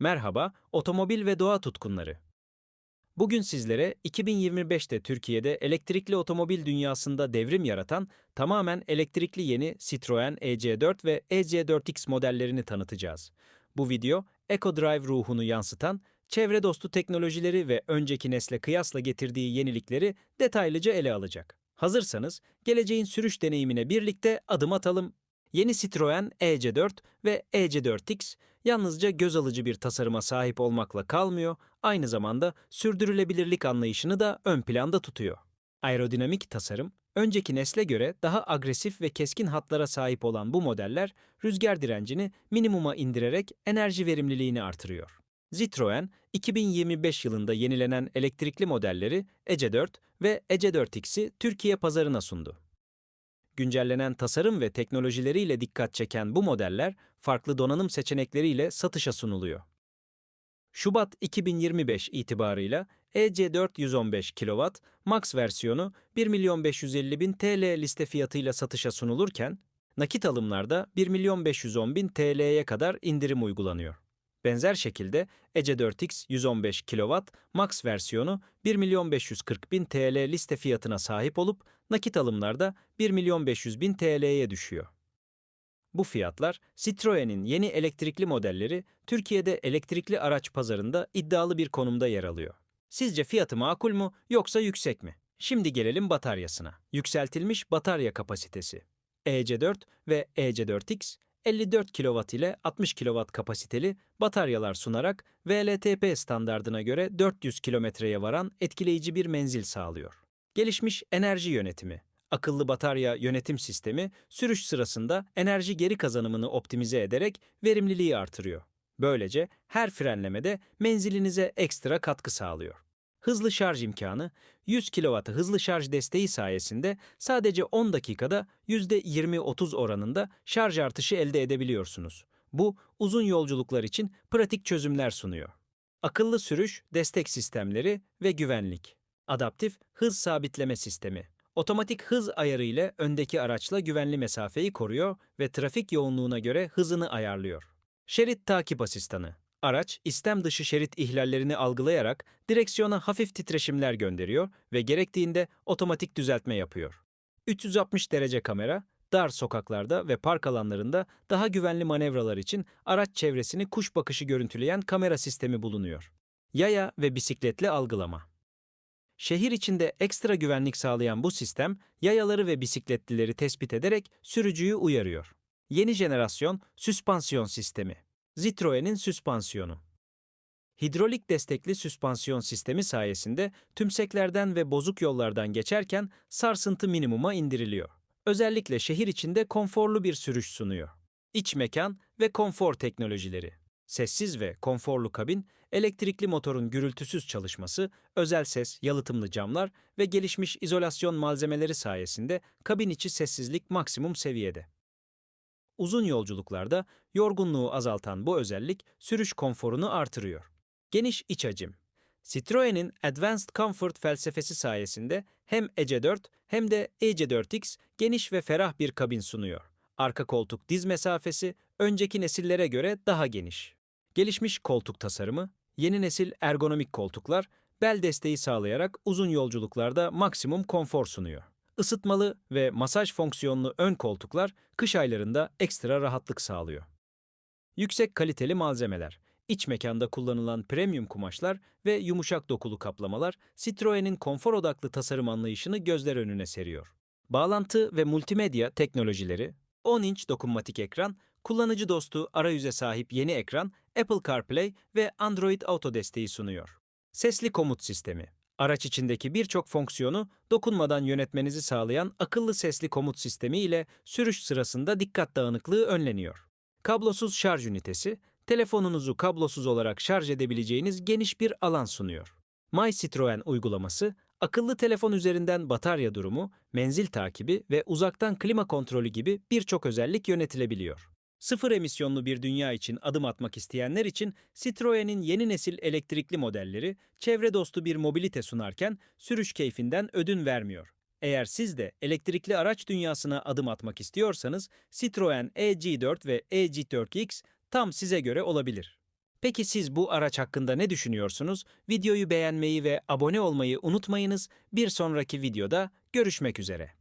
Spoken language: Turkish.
Merhaba, otomobil ve doğa tutkunları. Bugün sizlere 2025'te Türkiye'de elektrikli otomobil dünyasında devrim yaratan tamamen elektrikli yeni Citroen EC4 ve EC4X modellerini tanıtacağız. Bu video, EcoDrive ruhunu yansıtan, çevre dostu teknolojileri ve önceki nesle kıyasla getirdiği yenilikleri detaylıca ele alacak. Hazırsanız, geleceğin sürüş deneyimine birlikte adım atalım. Yeni Citroen EC4 ve EC4X yalnızca göz alıcı bir tasarıma sahip olmakla kalmıyor, aynı zamanda sürdürülebilirlik anlayışını da ön planda tutuyor. Aerodinamik tasarım, önceki nesle göre daha agresif ve keskin hatlara sahip olan bu modeller, rüzgar direncini minimuma indirerek enerji verimliliğini artırıyor. Citroen, 2025 yılında yenilenen elektrikli modelleri EC4 ve EC4X'i Türkiye pazarına sundu. Güncellenen tasarım ve teknolojileriyle dikkat çeken bu modeller, farklı donanım seçenekleriyle satışa sunuluyor. Şubat 2025 itibarıyla EC4 115 kW Max versiyonu 1.550.000 TL liste fiyatıyla satışa sunulurken, nakit alımlarda 1.510.000 TL'ye kadar indirim uygulanıyor. Benzer şekilde EC4X 115 kW Max versiyonu 1.540.000 TL liste fiyatına sahip olup nakit alımlarda 1.500.000 TL'ye düşüyor. Bu fiyatlar Citroen'in yeni elektrikli modelleri Türkiye'de elektrikli araç pazarında iddialı bir konumda yer alıyor. Sizce fiyatı makul mu yoksa yüksek mi? Şimdi gelelim bataryasına. Yükseltilmiş batarya kapasitesi. EC4 ve EC4X 54 kW ile 60 kW kapasiteli bataryalar sunarak VLTP standardına göre 400 kilometreye varan etkileyici bir menzil sağlıyor. Gelişmiş enerji yönetimi. Akıllı batarya yönetim sistemi sürüş sırasında enerji geri kazanımını optimize ederek verimliliği artırıyor. Böylece her frenlemede menzilinize ekstra katkı sağlıyor. Hızlı şarj imkanı, 100 kW hızlı şarj desteği sayesinde sadece 10 dakikada %20-30 oranında şarj artışı elde edebiliyorsunuz. Bu, uzun yolculuklar için pratik çözümler sunuyor. Akıllı sürüş, destek sistemleri ve güvenlik. Adaptif hız sabitleme sistemi. Otomatik hız ayarı ile öndeki araçla güvenli mesafeyi koruyor ve trafik yoğunluğuna göre hızını ayarlıyor. Şerit takip asistanı. Araç, istem dışı şerit ihlallerini algılayarak direksiyona hafif titreşimler gönderiyor ve gerektiğinde otomatik düzeltme yapıyor. 360 derece kamera, dar sokaklarda ve park alanlarında daha güvenli manevralar için araç çevresini kuş bakışı görüntüleyen kamera sistemi bulunuyor. Yaya ve bisikletli algılama. Şehir içinde ekstra güvenlik sağlayan bu sistem, yayaları ve bisikletlileri tespit ederek sürücüyü uyarıyor. Yeni jenerasyon süspansiyon sistemi. Citroen'in süspansiyonu. Hidrolik destekli süspansiyon sistemi sayesinde tümseklerden ve bozuk yollardan geçerken sarsıntı minimuma indiriliyor. Özellikle şehir içinde konforlu bir sürüş sunuyor. İç mekan ve konfor teknolojileri. Sessiz ve konforlu kabin, elektrikli motorun gürültüsüz çalışması, özel ses, yalıtımlı camlar ve gelişmiş izolasyon malzemeleri sayesinde kabin içi sessizlik maksimum seviyede. Uzun yolculuklarda yorgunluğu azaltan bu özellik sürüş konforunu artırıyor. Geniş iç hacim. Citroen'in Advanced Comfort felsefesi sayesinde hem EC4 hem de EC4X geniş ve ferah bir kabin sunuyor. Arka koltuk diz mesafesi önceki nesillere göre daha geniş. Gelişmiş koltuk tasarımı, yeni nesil ergonomik koltuklar bel desteği sağlayarak uzun yolculuklarda maksimum konfor sunuyor. Isıtmalı ve masaj fonksiyonlu ön koltuklar kış aylarında ekstra rahatlık sağlıyor. Yüksek kaliteli malzemeler, iç mekanda kullanılan premium kumaşlar ve yumuşak dokulu kaplamalar Citroen'in konfor odaklı tasarım anlayışını gözler önüne seriyor. Bağlantı ve multimedya teknolojileri, 10 inç dokunmatik ekran, kullanıcı dostu arayüze sahip yeni ekran, Apple CarPlay ve Android Auto desteği sunuyor. Sesli komut sistemi, Araç içindeki birçok fonksiyonu dokunmadan yönetmenizi sağlayan akıllı sesli komut sistemi ile sürüş sırasında dikkat dağınıklığı önleniyor. Kablosuz şarj ünitesi, telefonunuzu kablosuz olarak şarj edebileceğiniz geniş bir alan sunuyor. My Citroen uygulaması, akıllı telefon üzerinden batarya durumu, menzil takibi ve uzaktan klima kontrolü gibi birçok özellik yönetilebiliyor. Sıfır emisyonlu bir dünya için adım atmak isteyenler için Citroen'in yeni nesil elektrikli modelleri çevre dostu bir mobilite sunarken sürüş keyfinden ödün vermiyor. Eğer siz de elektrikli araç dünyasına adım atmak istiyorsanız Citroen EG4 ve EG4X tam size göre olabilir. Peki siz bu araç hakkında ne düşünüyorsunuz? Videoyu beğenmeyi ve abone olmayı unutmayınız. Bir sonraki videoda görüşmek üzere.